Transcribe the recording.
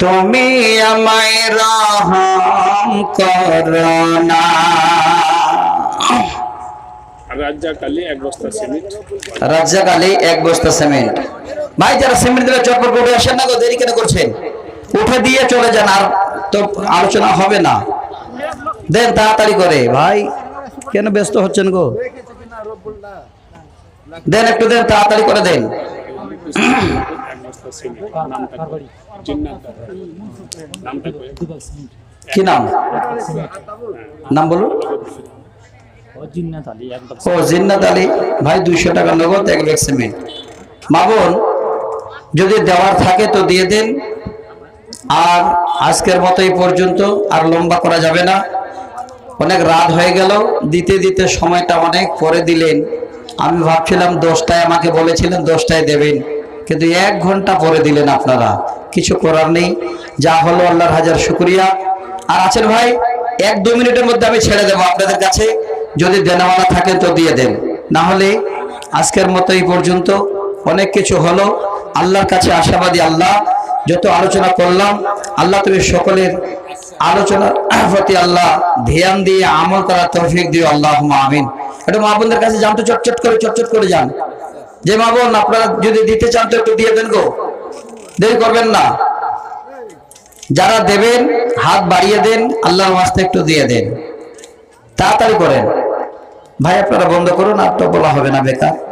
তুমি আমায় রহম করোনা আর রাজ্জাক আলী এক বস্তা সিমেন্ট। রাজ্জাক আলী এক বস্তা সিমেন্ট। ভাই যারা সিমেন্ট দিলে চটপট করে আসেন না গো দেরি কেন করছেন? উঠে দিয়ে চলে যান আর তো আলোচনা হবে না। দেন তাড়াতাড়ি করে। ভাই কেন ব্যস্ত হচ্ছেন গো? দেন একটু দেন তাড়াতাড়ি করে দেন। এক বস্তা নামটা জিন্নাত নামটা কি? নাম? নাম বলুন। ও জিন্নাত আলী ভাই দুইশো টাকা নগদ এক ব্যাগ সিমেন্ট। মা যদি দেওয়ার থাকে তো দিয়ে দেন। আর আজকের মতো এই পর্যন্ত আর লম্বা করা যাবে না। অনেক রাত হয়ে গেল দিতে দিতে সময়টা অনেক পরে দিলেন। আমি ভাবছিলাম দশটায় আমাকে বলেছিলেন দশটায় দেবেন। কিন্তু এক ঘণ্টা পরে দিলেন আপনারা। কিছু করার নেই। যা হলো আল্লাহর হাজার শুক্রিয়া। আর আছেন ভাই, এক দু মিনিটের মধ্যে আমি ছেড়ে দেবো আপনাদের কাছে। যদি দেনাওয়ালা থাকে তো দিয়ে দেন। না হলে আজকের মতো এই পর্যন্ত। অনেক কিছু হলো। আল্লাহর কাছে আশাবাদী আল্লাহ। যত আলোচনা করলাম, আল্লাহ তুমি সকলের আলোচনার প্রতি আল্লাহ ধ্যান দিয়ে আমল করার তৌফিক দিও। আল্লাহ আমিন। একটু মা বোনদের কাছে যান তো চটচট করে চটচট করে যান। যে মা বোন, আপনারা যদি দিতে চান তো একটু দিয়ে দেন গো। দেরি করবেন না। যারা দেবেন, হাত বাড়িয়ে দেন, আল্লাহর মাস্তে একটু দিয়ে দেন। তাড়াতাড়ি করেন। ভাই, আপনারা বন্ধ করুন, আর তো বলা হবে না, বেকার।